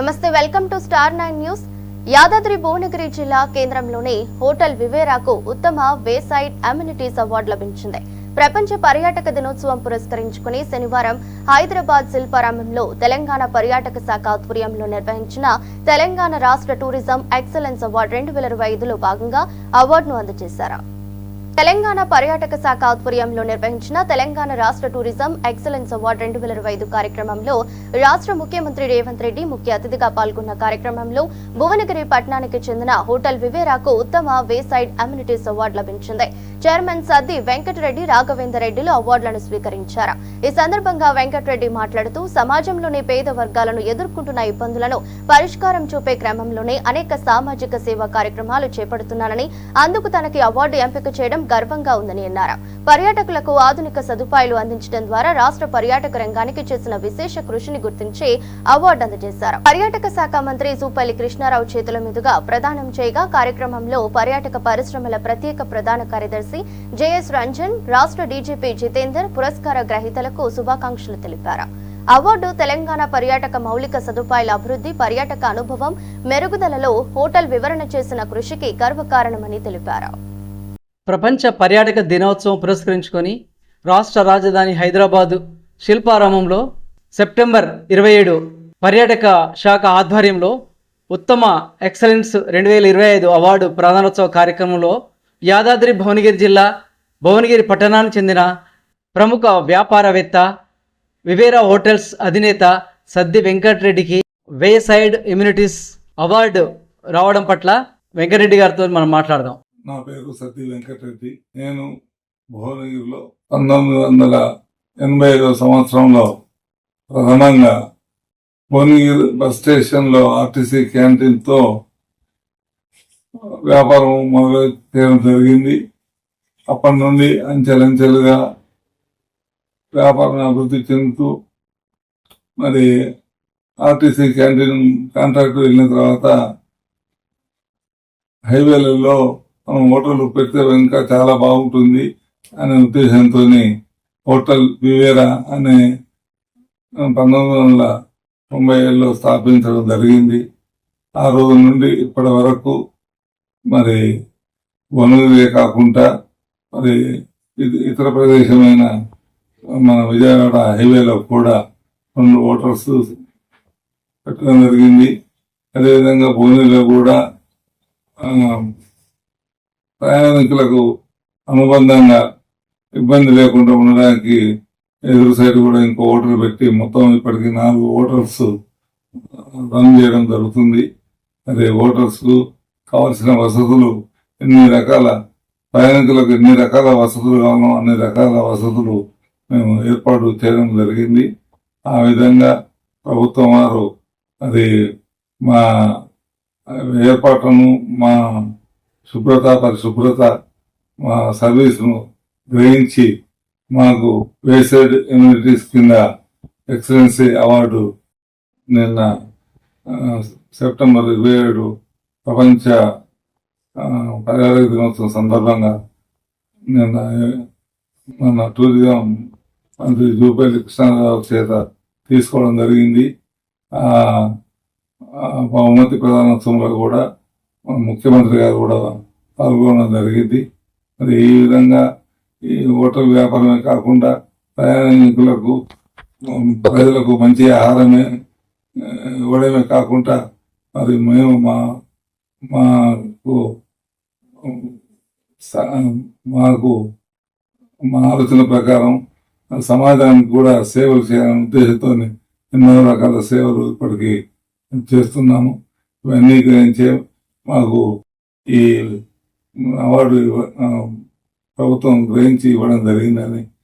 నమస్తే welcome to star nine news. Yadadri Bhuvanagiri జిల్లా కేంద్రంలోని హోటల్ వివేరాకు ఉత్తమ వేసైడ్ అమ్యూనిటీస్ అవార్డు లభించింది. ప్రపంచ పర్యాటక దినోత్సవం పురస్కరించుకుని శనివారం హైదరాబాద్ శిల్పారామంలో తెలంగాణ పర్యాటక శాఖ ఆధ్వర్యంలో నిర్వహించిన తెలంగాణ రాష్ట్ర టూరిజం ఎక్సలెన్స్ అవార్డు రెండు వేల ఇరవై ఐదులో భాగంగా అవార్డును అందజేశారు. తెలంగాణ పర్యాటక శాఖ ఆధ్వర్యంలో నిర్వహించిన తెలంగాణ రాష్ట్ర టూరిజం ఎక్సలెన్స్ అవార్డు రెండు వేల ఇరవై ఐదు కార్యక్రమంలో రాష్ట్ర ముఖ్యమంత్రి రేవంత్ రెడ్డి ముఖ్య అతిథిగా పాల్గొన్న కార్యక్రమంలో భువనగిరి పట్టణానికి చెందిన హోటల్ వివేరాకు ఉత్తమ వేసైడ్ అమ్యూనిటీస్ అవార్డు లభించింది. చైర్మన్ సద్ది వెంకటరెడ్డి రాఘవేందర్ రెడ్డిలు అవార్డులను స్వీకరించారు. ఈ సందర్భంగా వెంకటరెడ్డి మాట్లాడుతూ సమాజంలోని పేద వర్గాలను ఎదుర్కొంటున్న ఇబ్బందులను పరిష్కారం చూపే క్రమంలోనే అనేక సామాజిక సేవా కార్యక్రమాలు చేపడుతున్నానని అందుకు తనకి అవార్డు ఎంపిక చేయడం గర్వంగా ఉందని అన్నారు. పర్యాటకులకు ఆధునిక సదుపాయాలు అందించడం ద్వారా రాష్ట్ర పర్యాటక రంగానికి చేసిన విశేష కృషిని గుర్తించి అవార్డు అందజేశారు. పర్యాటక శాఖ మంత్రి సూపల్లి కృష్ణారావు చేతుల మీదుగా ప్రదానం చేయగా కార్యక్రమంలో పర్యాటక పరిశ్రమల ప్రత్యేక ప్రధాన కార్యదర్శి జేఎస్ రంజన్ రాష్ట్ర డీజీపీ జితేందర్ పురస్కార గ్రహీతలకు శుభాకాంక్షలు తెలిపారు. అవార్డు తెలంగాణ పర్యాటక మౌలిక సదుపాయాల అభివృద్ధి పర్యాటక అనుభవం మెరుగుదలలో హోటల్ వివరణ చేసిన కృషికి గర్వకారణమని తెలిపారు. ప్రపంచ పర్యాటక దినోత్సవం పురస్కరించుకొని రాష్ట్ర రాజధాని హైదరాబాదు శిల్పారామంలో సెప్టెంబర్ ఇరవై ఏడు పర్యాటక శాఖ ఆధ్వర్యంలో ఉత్తమ ఎక్సలెన్స్ రెండు వేల ఇరవై ఐదు అవార్డు ప్రధానోత్సవ కార్యక్రమంలో యాదాద్రి భువనగిరి జిల్లా భువనగిరి పట్టణానికి చెందిన ప్రముఖ వ్యాపారవేత్త వివేరా హోటల్స్ అధినేత సద్ది వెంకటరెడ్డికి వే సైడ్ ఇమ్యూనిటీస్ అవార్డు రావడం పట్ల వెంకటరెడ్డి గారితో మనం మాట్లాడదాం. నా పేరు సతీ వెంకటరెడ్డి. నేను భువనగిరిలో పంతొమ్మిది వందల ఎనభై ఐదో సంవత్సరంలో ప్రధానంగా భువనగిరి బస్ స్టేషన్లో ఆర్టీసీ క్యాంటీన్తో వ్యాపారం మొదలు చేయడం జరిగింది. అప్పటి నుండి అంచెలంచెలుగా వ్యాపారం అభివృద్ధి చెందుతూ మరి ఆర్టీసీ క్యాంటీన్ కాంట్రాక్ట్ వెళ్ళిన తర్వాత హైవేలలో హోటల్ పెడితే ఇంకా చాలా బాగుంటుంది అనే ఉద్దేశంతో హోటల్ వివేరా అనే పంతొమ్మిది వందల తొంభై ఏళ్ళలో స్థాపించడం జరిగింది. ఆ రోజు నుండి ఇప్పటి వరకు మరి వనరులే కాకుండా మరి ఇతర ప్రదేశమైన మన విజయవాడ హైవేలో కూడా రెండు హోటల్స్ పెట్టడం జరిగింది. అదేవిధంగా భువనగిరిలో కూడా ప్రయాణికులకు అనుబంధంగా ఇబ్బంది లేకుండా ఉండడానికి ఎదురు సైడ్ కూడా ఇంకో ఓటర్ పెట్టి మొత్తం ఇప్పటికి నాలుగు ఓటర్స్ రన్ చేయడం జరుగుతుంది. అదే ఓటర్స్ కావలసిన వసతులు ఎన్ని రకాల ప్రయాణికులకు ఎన్ని రకాల వసతులు కావాలో అన్ని రకాల వసతులు మేము ఏర్పాటు చేయడం జరిగింది. ఆ విధంగా ప్రభుత్వం వారు అది మా ఏర్పాట్లను మా శుభ్రత పరిశుభ్రత మా సర్వీస్ను గ్రహించి మాకు వేసైడ్ ఇమ్యూనిటీస్ కింద ఎక్సలెన్సీ అవార్డు నిన్న సెప్టెంబర్ ఇరవై ఏడు ప్రపంచ పర్యాటక దినోత్సవం సందర్భంగా నిన్న మన టూరిజం మంత్రి జూపల్లి కృష్ణారావు చేత తీసుకోవడం జరిగింది. బహుమతి ప్రధానోత్సవంలో కూడా ముఖ్యమంత్రి గారు కూడా పాల్గొనడం జరిగింది. మరి ఈ విధంగా ఈ హోటల్ వ్యాపారమే కాకుండా ప్రయాణికులకు ప్రజలకు మంచి ఆహారమే ఇవ్వడమే కాకుండా మరి మేము మా మాకు మాకు మా ఆలోచన ప్రకారం సమాజానికి కూడా సేవలు చేయాలనే ఉద్దేశంతో ఎన్నో రకాల సేవలు ఇప్పటికీ చేస్తున్నాము. ఇవన్నీ గురించి మాకు ఈ అవార్డు ప్రభుత్వం గ్రహించి ఇవ్వడం జరిగిందని